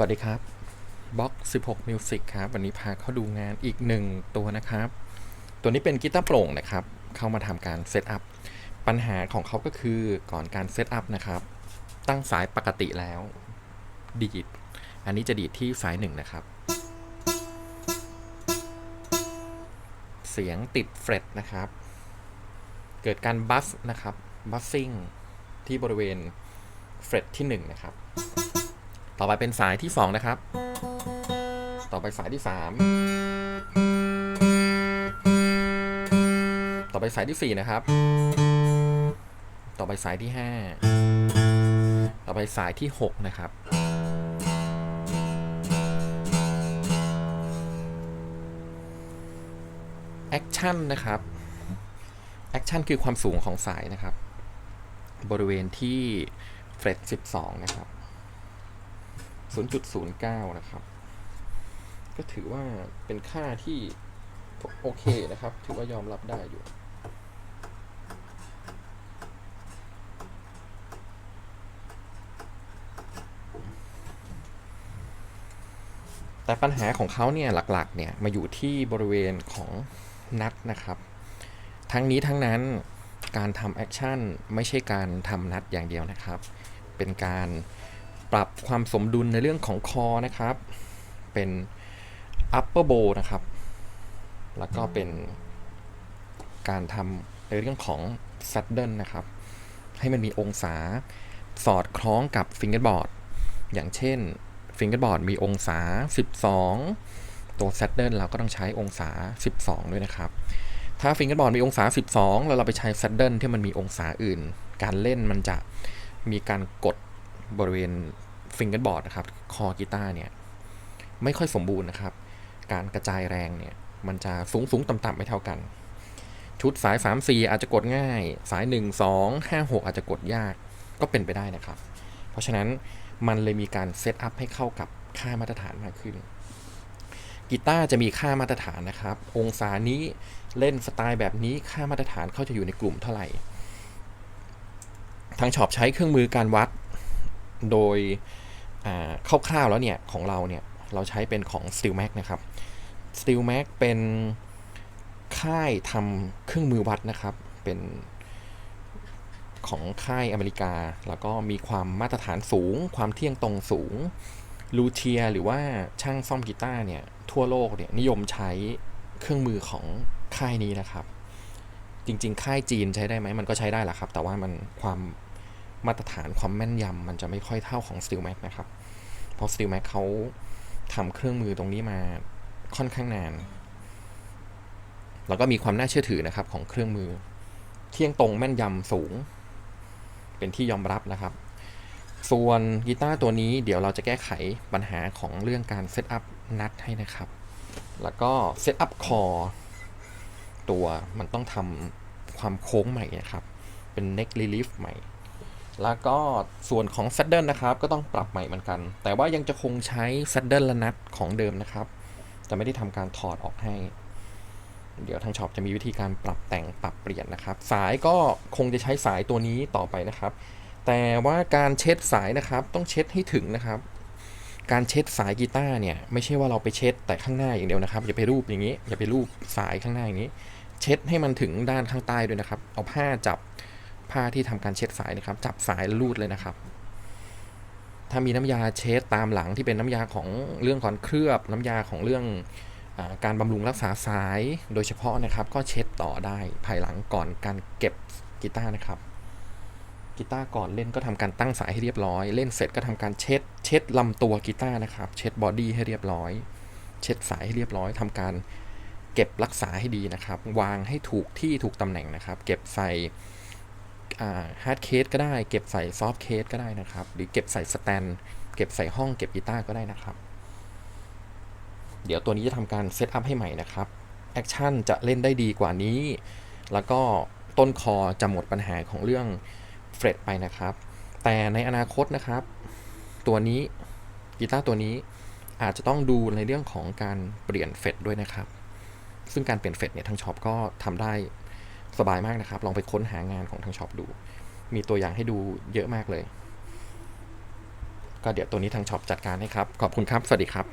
สวัสดีครับบ็อก16 Music ครับ วันนี้พาเข้าดูงานอีกหนึ่งตัวนะครับ ตัวนี้เป็นกีตาร์โปร่งนะครับ เข้ามาทำการเซตอัพ ปัญหาของเขาก็คือก่อนการเซตอัพนะครับ ตั้งสายปกติแล้ว ดีด อันนี้จะดีดที่สายหนึ่งนะครับ เสียงติดเฟรตนะครับ เกิดการบัสนะครับ บัสซิ่งที่บริเวณเฟรตที่1นะครับ ต่อไปเป็นสายที่ 2 นะครับ ต่อไปสายที่ 3 ต่อไปสายที่ 4 นะครับ ต่อไปสายที่ 5 ต่อไปสายที่ 6 นะครับ แอคชั่นนะครับ แอคชั่นคือความสูงของสายนะครับ บริเวณที่เฟรต12 นะครับ 0.09 นะครับ ก็ถือว่าเป็นค่าที่โอเคนะครับ ถือว่ายอมรับได้อยู่ แต่ปัญหาของเขาเนี่ยหลักๆเนี่ยมาอยู่ที่บริเวณของนัดนะครับ ทั้งนี้ทั้งนั้นการทำแอคชั่นไม่ใช่การทำนัดอย่างเดียวนะครับ เป็นการ ปรับความสมดุลในเรื่องของคอนะครับ เป็น upper bow นะครับ แล้วก็เป็นการทำในเรื่องของ saddle นะครับ ให้มันมีองศาสอดคล้องกับ fingerboard อย่างเช่น fingerboard มีองศา 12 ตัว saddle เราก็ต้องใช้องศา 12 ด้วยนะครับ ถ้า fingerboard มีองศา 12 แล้วเราไปใช้ saddle ที่มันมีองศาอื่น การเล่นมันจะมีการกด บริเวณฟิงเกอร์บอร์ดนะครับ คอกีตาร์เนี่ย ไม่ค่อยสมบูรณ์นะครับ การกระจายแรงเนี่ย มันจะสูงสูงต่ำต่ำไม่เท่ากัน ชุดสาย 3 4 อาจจะกดง่าย สาย 1 2 5 6 อาจจะกดยากก็เป็นไปได้นะครับ เพราะฉะนั้นมันเลยมีการเซตอัพให้เข้ากับค่ามาตรฐานมากขึ้นกีตาร์จะมีค่ามาตรฐานนะครับ องศานี้เล่นสไตล์แบบนี้ค่ามาตรฐานเขาจะอยู่ในกลุ่มเท่าไหร่ ทางช็อปใช้เครื่องมือการวัด โดยคร่าวๆแล้วเนี่ย ของเราเนี่ย เราใช้เป็นของ Steel Mac นะครับ Steel Mac เป็นค่ายทำเครื่องมือวัดนะครับ เป็นของค่ายอเมริกา แล้วก็มีความมาตรฐานสูง ความเที่ยงตรงสูงลูเทียหรือว่าช่างซ่อมกีตาร์เนี่ย ทั่วโลกเนี่ยนิยมใช้เครื่องมือของค่ายนี้นะครับ จริง ๆ ค่ายจีนใช้ได้ไหมมันก็ใช้ได้แหละครับ แต่ว่ามันความ มาตรฐานความแม่นยำมันจะไม่ค่อยเท่าของ Steel Mac นะครับ เพราะ Steel Mac เขาทำเครื่องมือตรงนี้มาค่อนข้างนาน แล้วก็มีความน่าเชื่อถือนะครับของเครื่องมือ เที่ยงตรงแม่นยำสูง เป็นที่ยอมรับนะครับ ส่วนกีตาร์ตัวนี้เดี๋ยวเราจะแก้ไขปัญหาของเรื่องการเซตอัพนัดให้นะครับ แล้วก็เซตอัพคอตัวมันต้องทำความโค้งใหม่นะครับ เป็น neck relief ใหม่ แล้วก็ส่วนของ saddle นะครับ ก็ต้องปรับใหม่เหมือนกัน แต่ว่ายังจะคงใช้ saddle และนัดของเดิมนะครับแต่ไม่ได้ทำการถอดออกให้ เดี๋ยวทางช็อปจะมีวิธีการปรับแต่งปรับเปลี่ยนนะครับ สายก็คงจะใช้สายตัวนี้ต่อไปนะครับ แต่ว่าการเช็ดสายนะครับ ต้องเช็ดให้ถึงนะครับ การเช็ดสายกีตาร์เนี่ยไม่ใช่ว่าเราไปเช็ดแต่ข้างหน้าอย่างเดียวนะครับ อย่าไปรูปอย่างนี้ อย่าไปรูปสายข้างหน้าอย่างนี้ เช็ดให้มันถึงด้านข้างใต้ด้วยนะครับ เอาผ้าจับ ผ้าที่ทำการเช็ดสายนะครับ จับสายลูดเลยนะครับ ถ้ามีน้ำยาเช็ดตามหลังที่เป็นน้ำยาของเรื่องก่อนเคลือบ น้ำยาของเรื่องอการบำรุงรักษาสายโดยเฉพาะนะครับ ก็เช็ดต่อได้ภายหลังก่อนการเก็บกีตาร์นะครับกีตาร์ก่อนเล่นก็ทำการตั้งสายให้เรียบร้อย เล่นเสร็จก็ทำการเช็ด เช็ดลำตัวกีตาร์นะครับ เช็ดบอดี้ให้เรียบร้อย เช็ดสายให้เรียบร้อยทำการเก็บรักษาให้ดีนะครับ วางให้ถูกที่ถูกตำแหน่งนะครับ เก็บใส่ ฮาร์ดเคสก็ได้ เก็บใส่ซอฟต์เคสก็ได้นะครับ หรือเก็บใส่สแตนเก็บใส่ห้องเก็บกีตาร์ก็ได้นะครับ เดี๋ยวตัวนี้จะทำการเซตอัพให้ใหม่นะครับแอคชั่นจะเล่นได้ดีกว่านี้ แล้วก็ต้นคอจะหมดปัญหาของเรื่องเฟรตไปนะครับ แต่ในอนาคตนะครับ ตัวนี้กีตาร์ตัวนี้อาจจะต้องดูในเรื่องของการเปลี่ยนเฟรตด้วยนะครับ ซึ่งการเปลี่ยนเฟรตเนี่ยทางช็อปก็ทำได้ สบายมากนะครับ ลองไปค้นหางานของทางช็อปดู มีตัวอย่างให้ดูเยอะมากเลย ก็เดี๋ยวตัวนี้ทางช็อปจัดการให้ครับ ขอบคุณครับ สวัสดีครับ